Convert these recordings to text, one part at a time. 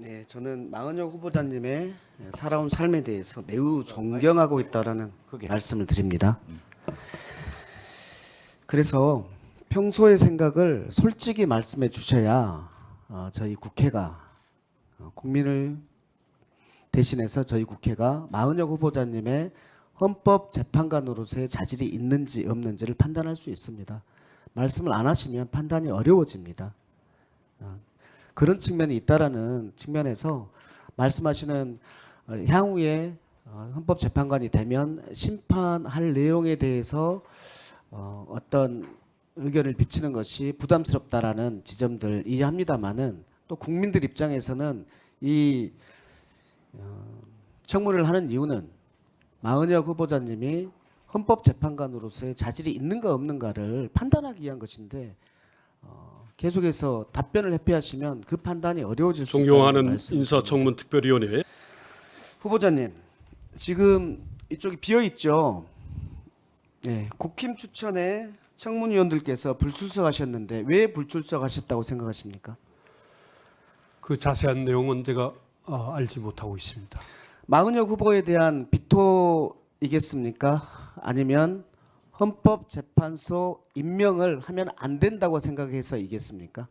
네, 저는 마은혁 후보자님의 살아온 삶에 대해서 매우 존경하고 있다라는 그게. 말씀을 드립니다. 그래서 평소의 생각을 솔직히 말씀해 주셔야 어, 저희 국회가 어, 국민을 대신해서 저희 국회가 마은혁 후보자님의 헌법 재판관으로서의 자질이 있는지 없는지를 판단할 수 있습니다. 말씀을 안 하시면 판단이 어려워집니다. 어, 그런 측면이 있다라는 측면에서 말씀하시는 어, 향후에 어, 헌법재판관이 되면 심판할 내용에 대해서 어, 어떤 의견을 비치는 것이 부담스럽다라는 지점들 이해합니다만은 또 국민들 입장에서는 이 어, 청문을 하는 이유는 마은혁 후보자님이 헌법재판관으로서의 자질이 있는가 없는가를 판단하기 위한 것인데 어, 계속해서 답변을 회피하시면 그 판단이 어려워질 수 존경하는 말씀을 인사청문 특별위원회 후보자님 지금 이쪽이 비어 있죠. 네, 국힘 추천에 청문위원들께서 불출석하셨는데 왜 불출석하셨다고 생각하십니까? 그 자세한 내용은 제가 어, 알지 못하고 있습니다. 마은혁 후보에 대한 비토이겠습니까? 아니면 헌법재판소 임명을 하면 안 된다고 생각해서 이겠습니까?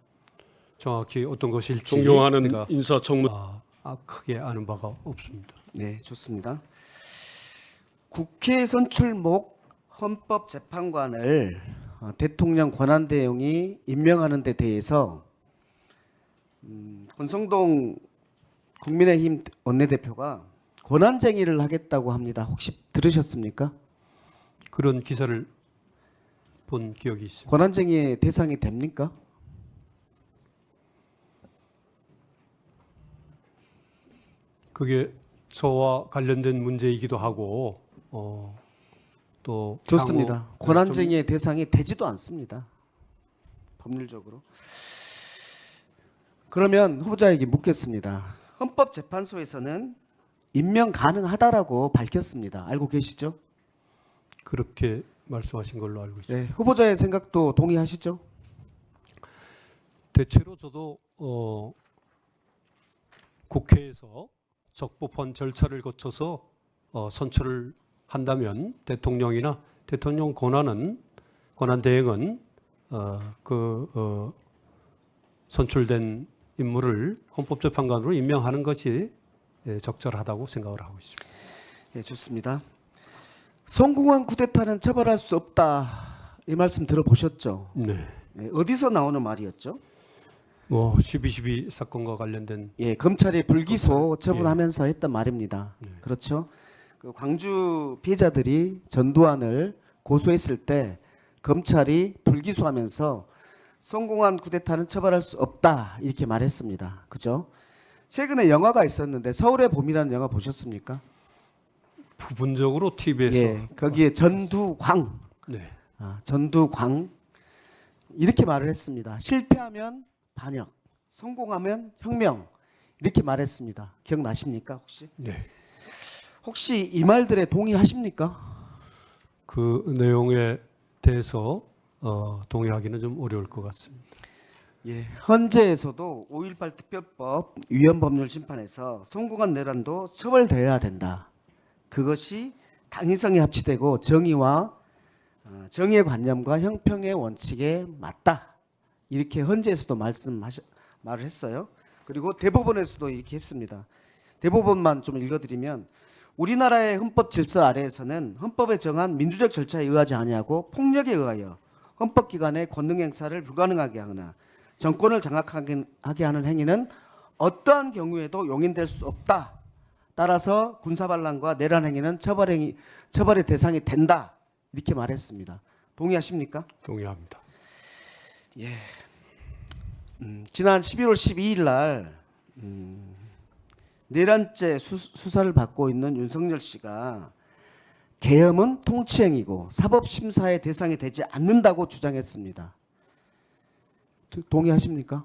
정확히 어떤 것일지 존경하는 제가 인사청문 아, 아, 크게 아는 바가 없습니다. 네, 좋습니다. 국회 선출목 헌법재판관을 어, 대통령 권한 대행이 임명하는 데 대해서 음, 권성동 국민의힘 원내대표가 권한쟁의를 하겠다고 합니다. 혹시 들으셨습니까? 그런 기사를 본 기억이 있습니다. 권한쟁의의 대상이 됩니까? 그게 저와 관련된 문제이기도 하고 어, 또 좋습니다. 향후 좀 권한쟁의의 대상이 되지도 않습니다. 법률적으로. 그러면 후보자에게 묻겠습니다. 헌법재판소에서는 임명 가능하다라고 밝혔습니다. 알고 계시죠? 그렇게 말씀하신 걸로 알고 있습니다. 네, 후보자의 생각도 동의하시죠? 대체로 저도 어, 국회에서 적법한 절차를 거쳐서 어, 선출을 한다면 대통령이나 대통령 권한은 권한 대행은 어, 그 어, 선출된 인물을 헌법재판관으로 임명하는 것이 예, 적절하다고 생각을 하고 있습니다. 예, 좋습니다. 성공한 쿠데타는 처벌할 수 없다. 이 말씀 들어보셨죠? 네. 예, 어디서 나오는 말이었죠? 뭐 12.12 사건과 관련된 예, 검찰이 불기소 처분하면서 했던 말입니다. 네. 그렇죠. 그 광주 피해자들이 전두환을 고소했을 때 검찰이 불기소하면서 성공한 쿠데타는 처벌할 수 없다 이렇게 말했습니다. 그죠? 최근에 영화가 있었는데 서울의 봄이라는 영화 보셨습니까? 부분적으로 TV에서 예, 거기에 전두광, 네. 아, 전두광 이렇게 말을 했습니다. 실패하면 반역, 성공하면 혁명 이렇게 말했습니다. 기억나십니까 혹시? 네. 혹시 이 말들에 동의하십니까? 그 내용에 대해서 어, 동의하기는 좀 어려울 것 같습니다. 예, 헌재에서도 5.18 특별법 위헌 법률 심판에서 성공한 내란도 처벌되어야 된다. 그것이 당위성이 합치되고 정의와 어, 정의의 관념과 형평의 원칙에 맞다. 이렇게 헌재에서도 말씀하셔 말을 했어요. 그리고 대법원에서도 이렇게 했습니다. 대법원만 좀 읽어드리면 우리나라의 헌법 질서 아래에서는 헌법에 정한 민주적 절차에 의하지 아니하고 폭력에 의하여 헌법기관의 권능 행사를 불가능하게 하거나 정권을 장악하게 하게 하는 행위는 어떠한 경우에도 용인될 수 없다. 따라서 군사반란과 내란 행위는 처벌 행위 처벌의 대상이 된다. 이렇게 말했습니다. 동의하십니까? 동의합니다. 음, 지난 11월 12일 날 음, 내란죄 수, 수사를 받고 있는 윤석열 씨가 계엄은 통치행위고 사법심사의 대상이 되지 않는다고 주장했습니다. 도- 동의하십니까?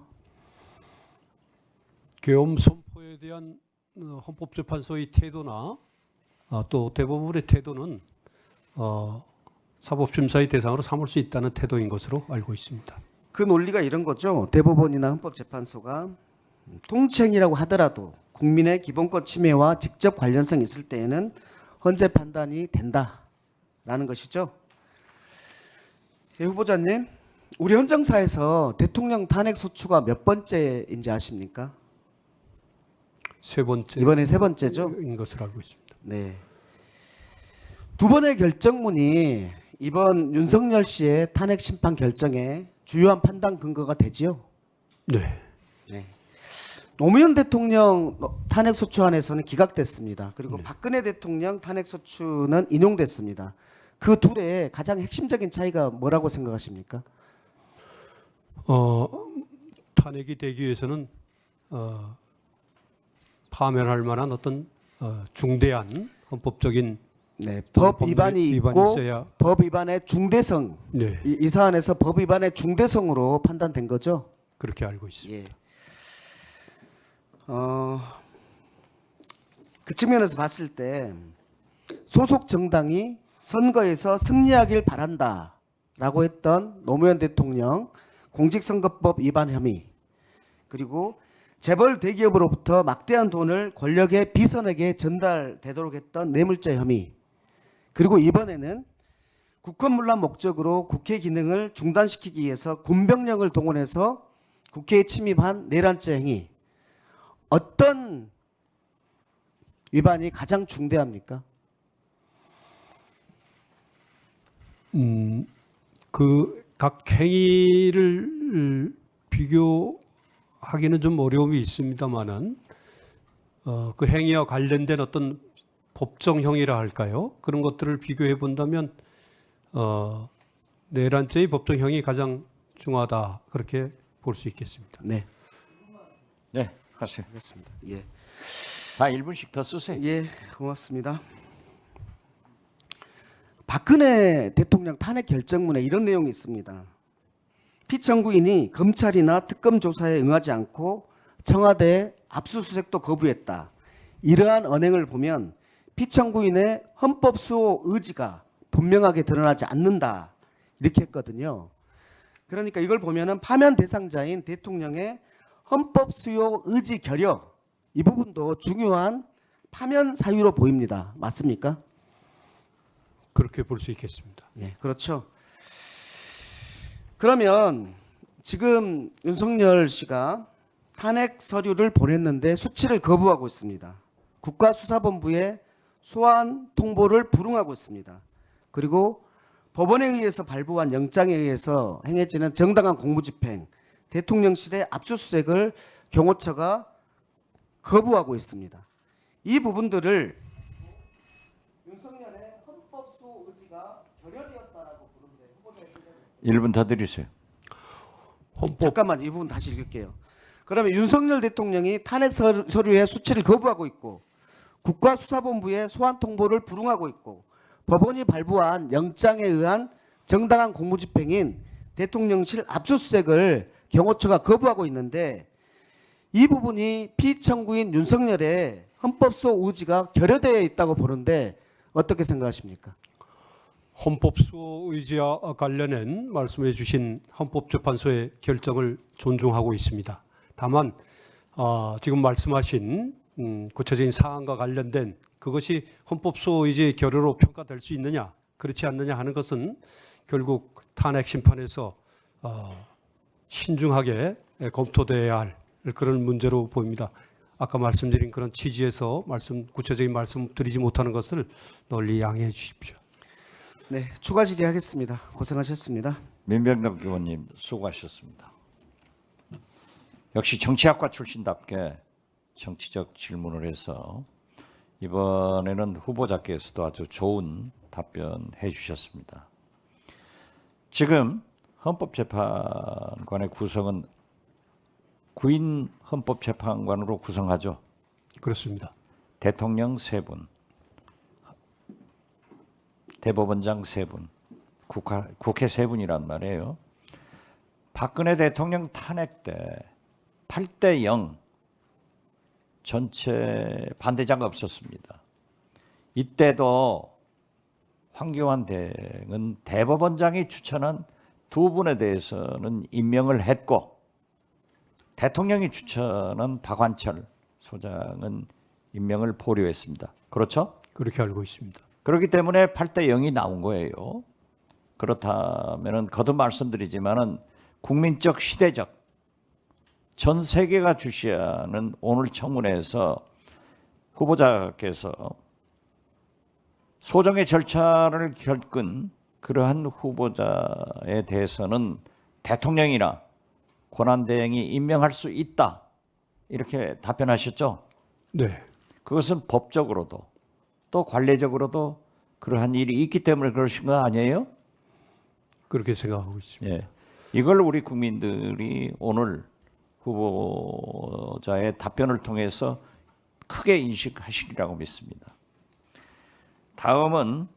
계엄 선포에 대한 어, 헌법재판소의 태도나 어, 또 대법원의 태도는 어, 사법심사의 대상으로 삼을 수 있다는 태도인 것으로 알고 있습니다. 그 논리가 이런 거죠. 대법원이나 헌법재판소가 통치행위라고 하더라도 국민의 기본권 침해와 직접 관련성이 있을 때에는 헌재 판단이 된다라는 것이죠. 예, 후보자님, 우리 헌정사에서 대통령 탄핵 소추가 몇 번째인지 아십니까? 세 번째 이번에 세 번째죠. 인 것으로 알고 있습니다. 네. 두 번의 결정문이 이번 윤석열 씨의 탄핵 심판 결정에 주요한 판단 근거가 되지요. 네. 네. 노무현 대통령 탄핵 소추안에서는 기각됐습니다. 그리고 네. 박근혜 대통령 탄핵 소추는 인용됐습니다. 그 둘의 가장 핵심적인 차이가 뭐라고 생각하십니까? 어, 탄핵이 되기 위해서는 어, 파면할 만한 어떤 어, 중대한 헌법적인 네, 법 위반이 있고 있어야 법 위반의 중대성 네 이, 이 사안에서 법 위반의 중대성으로 판단된 거죠. 그렇게 알고 있습니다. 예. 어, 그 측면에서 봤을 때 소속 정당이 선거에서 승리하길 바란다라고 했던 노무현 대통령 공직선거법 위반 혐의 그리고 재벌 대기업으로부터 막대한 돈을 권력의 비선에게 전달되도록 했던 뇌물죄 혐의 그리고 이번에는 국헌문란 목적으로 국회 기능을 중단시키기 위해서 군병력을 동원해서 국회에 침입한 내란죄 행위 어떤 위반이 가장 중대합니까? 음, 그 각 행위를 비교 하기는 좀 어려움이 있습니다만은 어, 그 행위와 관련된 어떤 법정형이라 할까요? 그런 것들을 비교해 본다면 어, 내란죄의 법정형이 가장 중하다 그렇게 볼 수 있겠습니다. 네, 네, 하세요. 알겠습니다. 예, 다 1분씩 더 쓰세요. 예, 고맙습니다. 박근혜 대통령 탄핵 결정문에 이런 내용이 있습니다. 피청구인이 검찰이나 특검 조사에 응하지 않고 청와대 압수수색도 거부했다. 이러한 언행을 보면 피청구인의 헌법 수호 의지가 분명하게 드러나지 않는다. 이렇게 했거든요. 그러니까 이걸 보면은 파면 대상자인 대통령의 헌법 수호 의지 결여 이 부분도 중요한 파면 사유로 보입니다. 맞습니까? 그렇게 볼 수 있겠습니다. 예, 그렇죠. 그러면 지금 윤석열 씨가 탄핵 서류를 보냈는데 수치를 거부하고 있습니다. 국가수사본부에 소환 통보를 불응하고 있습니다. 그리고 법원에 의해서 발부한 영장에 의해서 행해지는 정당한 공무집행, 대통령실의 압수수색을 경호처가 거부하고 있습니다. 이 부분들을 윤석열의 헌법수 의지가 결여되었다라고 부르는데 후보자의 생각은 1분 더 드리세요. 헌법 잠깐만 이 부분 다시 읽을게요. 그러면 윤석열 대통령이 탄핵 서- 서류의 수치를 거부하고 있고 국가수사본부의 소환 통보를 불응하고 있고 법원이 발부한 영장에 의한 정당한 공무집행인 대통령실 압수수색을 경호처가 거부하고 있는데 이 부분이 피청구인 윤석열의 헌법소 의지가 결여되어 있다고 보는데 어떻게 생각하십니까? 헌법 수호 의지와 관련된 말씀해 주신 헌법재판소의 결정을 존중하고 있습니다. 다만 어, 지금 말씀하신 음, 구체적인 사안과 관련된 그것이 헌법 수호 의지의 결여로 평가될 수 있느냐 그렇지 않느냐 하는 것은 결국 탄핵 심판에서 어, 신중하게 검토돼야 할 그런 문제로 보입니다. 아까 말씀드린 그런 취지에서 말씀 구체적인 말씀 드리지 못하는 것을 널리 양해해 주십시오. 네, 추가 질의하겠습니다. 고생하셨습니다. 민병덕 의원님 수고하셨습니다. 역시 정치학과 출신답게 정치적 질문을 해서 이번에는 후보자께서도 아주 좋은 답변해 주셨습니다. 지금 헌법재판관의 구성은 구인 헌법재판관으로 구성하죠. 그렇습니다. 대통령 세 분, 대법원장 세 분, 국가, 국회 세 분이란 말이에요. 박근혜 대통령 탄핵 때 8대 0 전체 반대자가 없었습니다. 이때도 황교안 대행은 대법원장이 추천한 두 분에 대해서는 임명을 했고 대통령이 추천한 박완철 소장은 임명을 보류했습니다. 그렇죠? 그렇게 알고 있습니다. 그렇기 때문에 8대 0이 나온 거예요. 그렇다면은 거듭 말씀드리지만은 국민적 시대적 전 세계가 주시하는 오늘 청문회에서 후보자께서 소정의 절차를 겪은 그러한 후보자에 대해서는 대통령이나 권한대행이 임명할 수 있다 이렇게 답변하셨죠. 네, 그것은 법적으로도 또 관례적으로도 그러한 일이 있기 때문에 그러신 거 아니에요? 그렇게 생각하고 있습니다. 예. 이걸 우리 국민들이 오늘 후보자의 답변을 통해서 크게 인식하시리라고 믿습니다. 다음은